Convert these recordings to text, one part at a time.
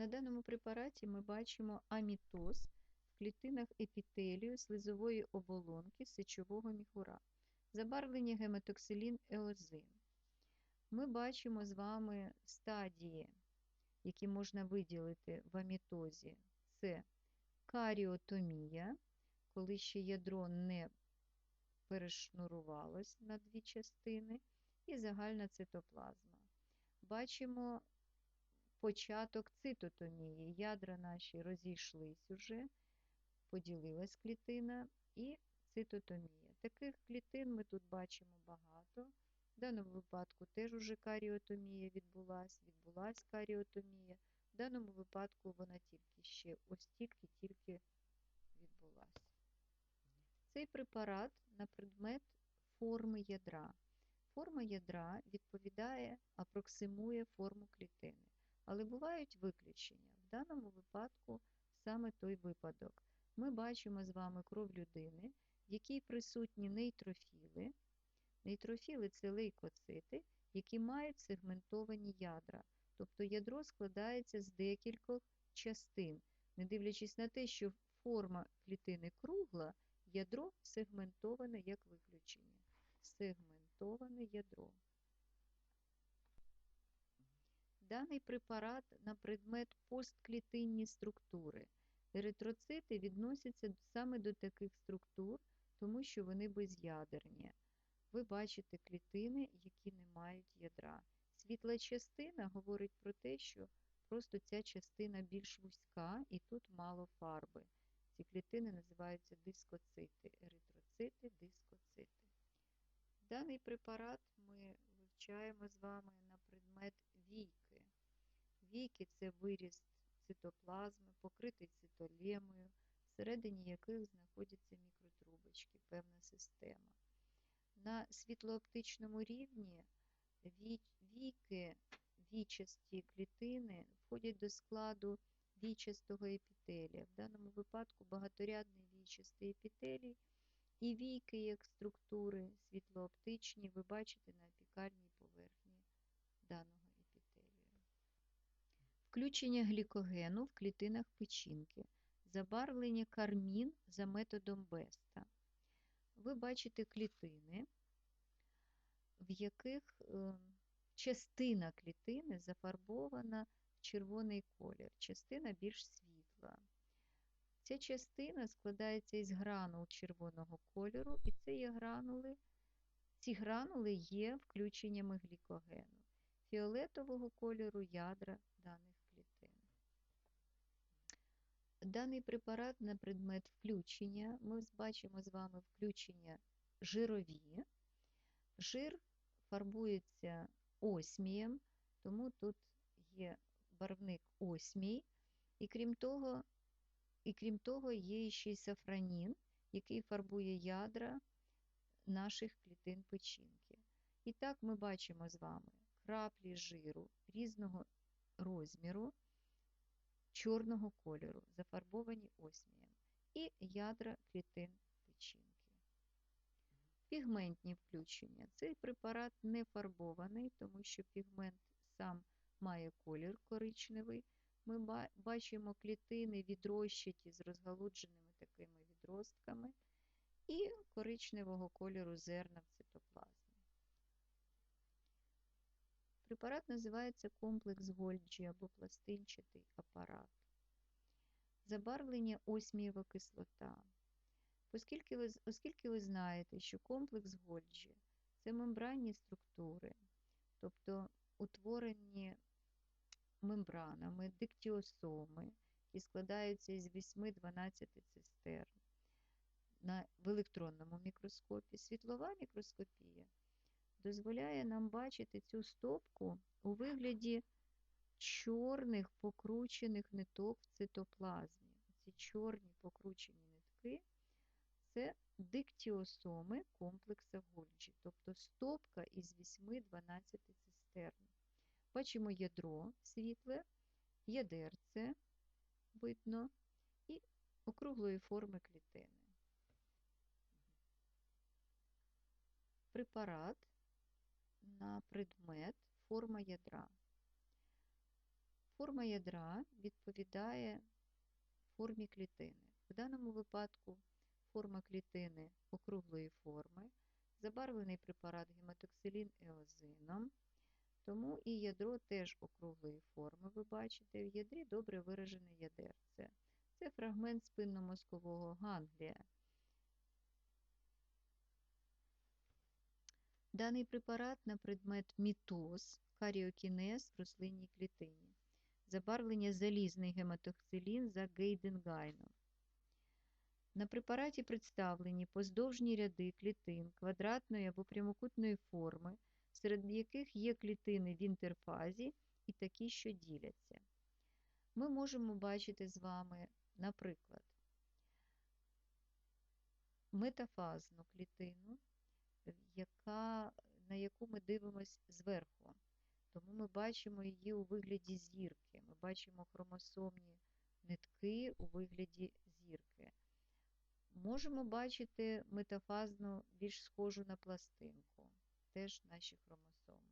На даному препараті ми бачимо амітоз в клітинах епітелію слизової оболонки сечового міхура, забарвлення геметоксилін еозин. Ми бачимо з вами стадії, які можна виділити в амітозі. Це каріотомія, коли ще ядро не перешнурувалось на дві частини, і загальна цитоплазма. Бачимо початок цитотомії. Ядра наші розійшлись уже, поділилась клітина і цитотомія. Таких клітин ми тут бачимо багато. В даному випадку теж уже каріотомія відбулася, відбулася каріотомія. В даному випадку вона тільки ще ось тільки-тільки відбулася. Цей препарат на предмет форми ядра. Форма ядра відповідає, апроксимує форму клітини. Але бувають виключення. В даному випадку саме той випадок. Ми бачимо з вами кров людини, в якій присутні нейтрофіли. Нейтрофіли це лейкоцити, які мають сегментовані ядра. Тобто ядро складається з декількох частин. Не дивлячись на те, що форма клітини кругла, ядро сегментоване як виключення. Сегментоване ядро. Даний препарат на предмет постклітинні структури. Еритроцити відносяться саме до таких структур, тому що вони безядерні. Ви бачите клітини, які не мають ядра. Світла частина говорить про те, що просто ця частина більш вузька і тут мало фарби. Ці клітини називаються дискоцити, еритроцити, дискоцити. Даний препарат ми вивчаємо з вами на предмет війки. Війки це виріст цитоплазми, покритий цитолемою, всередині яких знаходяться мікротрубочки, певна система. На світлооптичному рівні війки, вічасті клітини входять до складу вічастого епітелія. В даному випадку багаторядний вічастий епітелій і війки як структури світлооптичні ви бачите на апікальній поверхні даного. Включення глікогену в клітинах печінки, забарвлення кармін за методом Беста. Ви бачите клітини, в яких частина клітини зафарбована в червоний колір, частина більш світла. Ця частина складається із гранул червоного кольору, і це є гранули, ці гранули є включеннями глікогену, фіолетового кольору ядра даних. Даний препарат на предмет включення, ми бачимо з вами включення жирові. Жир фарбується осмієм, тому тут є барвник осмій, і крім того, і крім того, є ще й сафранін, який фарбує ядра наших клітин печінки. І так ми бачимо з вами краплі жиру різного розміру, чорного кольору, зафарбовані осмієм, і ядра клітин печінки. Пігментні включення. Цей препарат не фарбований, тому що пігмент сам має колір коричневий. Ми бачимо клітини відрощаті з розгалудженими такими відростками і коричневого кольору зерна в цитоплазмі. Препарат називається комплекс Гольджі або пластинчатий апарат. Забарвлення осмієва кислота. Оскільки ви, оскільки ви знаєте, що комплекс Гольджі це мембранні структури, тобто утворені мембранами, диктіосоми, які складаються із 8-12 цистерн на, в електронному мікроскопі, світлова мікроскопія дозволяє нам бачити цю стопку у вигляді чорних покручених ниток в цитоплазмі. Ці чорні покручені нитки це диктіосоми комплекса Гольджі, тобто стопка із 8-12 цистерн. Бачимо ядро світле, ядерце видно і округлої форми клітини. Препарат на предмет форма ядра. Форма ядра відповідає формі клітини. В даному випадку форма клітини округлої форми, забарвлений препарат гематоксилін еозином, тому і ядро теж округлої форми. Ви бачите, в ядрі добре виражене ядерце. Це фрагмент спинномозкового ганглія. Даний препарат на предмет мітоз, каріокінез в рослинній клітині. Забарвлення залізний гематоксилін за Гейденгайном. На препараті представлені поздовжні ряди клітин квадратної або прямокутної форми, серед яких є клітини в інтерфазі і такі, що діляться. Ми можемо бачити з вами, наприклад, метафазну клітину, яка, на яку ми дивимося зверху. Тому ми бачимо її у вигляді зірки. Ми бачимо хромосомні нитки у вигляді зірки. Можемо бачити метафазну більш схожу на пластинку, теж наші хромосоми.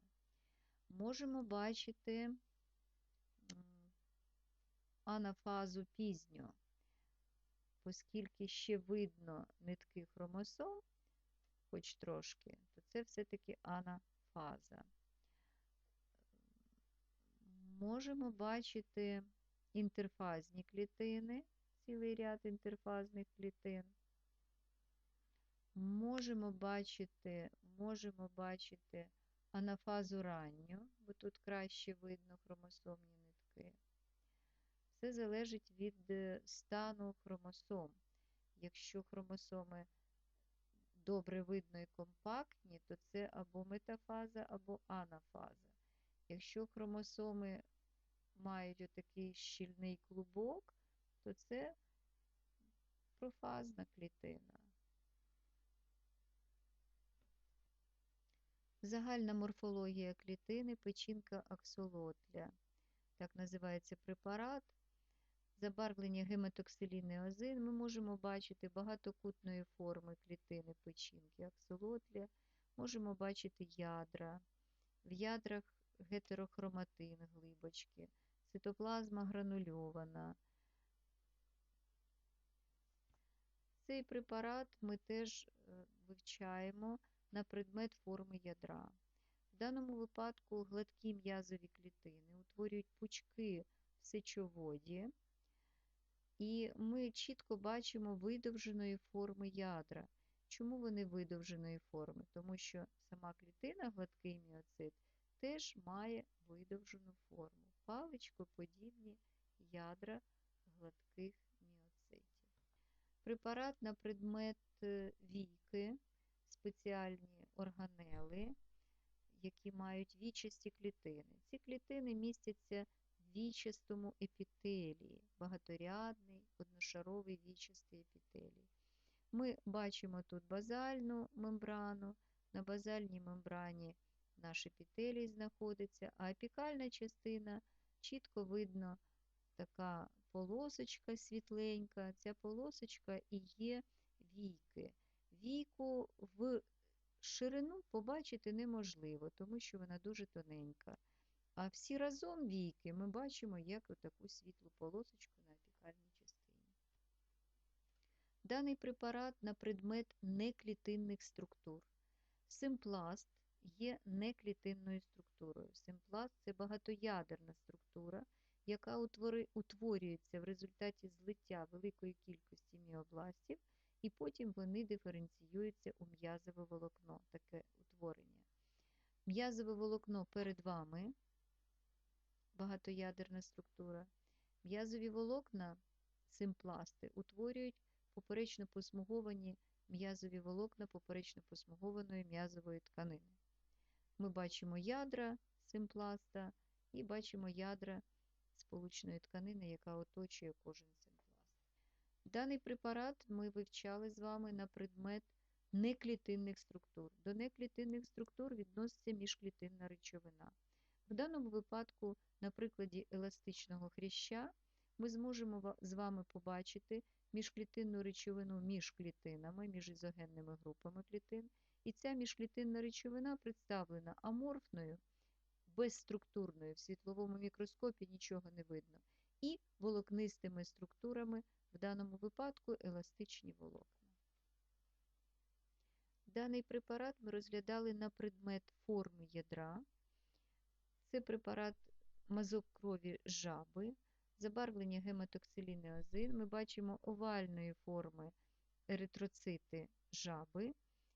Можемо бачити анафазу пізню, оскільки ще видно нитки хромосом, хоч трошки, то це все-таки анафаза. Можемо бачити інтерфазні клітини, цілий ряд інтерфазних клітин. Можемо бачити, можемо бачити анафазу ранню, бо тут краще видно хромосомні нитки. Все залежить від е, стану хромосом. Якщо хромосоми добре видно і компактні, то це або метафаза, або анафаза. Якщо хромосоми мають отакий щільний клубок, то це профазна клітина. Загальна морфологія клітини печінка аксолотля. Так називається препарат. Забарвлення гематоксилін озин ми можемо бачити багатокутної форми клітини печінки аксолотля, можемо бачити ядра. В ядрах гетерохроматин глибочки, цитоплазма гранульована. Цей препарат ми теж е, вивчаємо на предмет форми ядра. В даному випадку гладкі м'язові клітини утворюють пучки в сечоводі, і ми чітко бачимо видовженої форми ядра. Чому вони видовженої форми? Тому що сама клітина, гладкий міоцит, теж має видовжену форму, паличкоподібні ядра гладких міоцитів. Препарат на предмет е, війки, спеціальні органели, які мають вічасті клітини. Ці клітини містяться в вічастому епітелії, багаторядний, одношаровий вічастий епітелій. Ми бачимо тут базальну мембрану, на базальній мембрані наш епітелій знаходиться, а апікальна частина чітко видно така полосочка світленька. Ця полосочка і є війки. Війку в ширину побачити неможливо, тому що вона дуже тоненька. А всі разом війки ми бачимо як таку світлу полосочку на апікальній частині. Даний препарат на предмет неклітинних структур. Симпласт є неклітинною структурою. Симпласт це багатоядерна структура, яка утворюється в результаті злиття великої кількості міобластів, і потім вони диференціюються у м'язове волокно, таке утворення. М'язове волокно перед вами багатоядерна структура. М'язові волокна, симпласти, утворюють поперечно посмуговані м'язові волокна поперечно посмугованої м'язової тканини. Ми бачимо ядра симпласта і бачимо ядра сполучної тканини, яка оточує кожен симпласт. Даний препарат ми вивчали з вами на предмет неклітинних структур. До неклітинних структур відноситься міжклітинна речовина. В даному випадку, на прикладі еластичного хряща, ми зможемо з вами побачити міжклітинну речовину між клітинами, між ізогенними групами клітин. І ця міжклітинна речовина представлена аморфною безструктурною, в світловому мікроскопі нічого не видно, і волокнистими структурами, в даному випадку еластичні волокна. Даний препарат ми розглядали на предмет форми ядра. Це препарат мазок крові жаби, забарвлення гематоксиліни 1. Ми бачимо овальної форми еритроцити жаби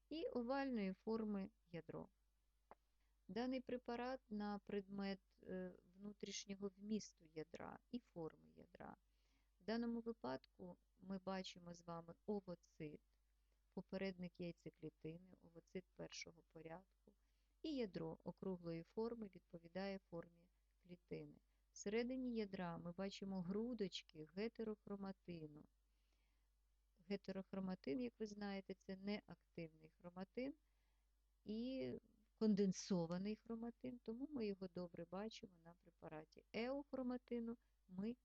і овальної форми ядро. Даний препарат на предмет е, внутрішнього вмісту ядра і форми ядра. В даному випадку ми бачимо з вами овоцит, попередник яйцеклітини, овоцит першого порядку, і ядро округлої форми відповідає формі клітини. Всередині ядра ми бачимо грудочки гетерохроматину. Гетерохроматин, як ви знаєте, це неактивний хроматин і конденсований хроматин, тому ми його добре бачимо на препараті. Еохроматину ми.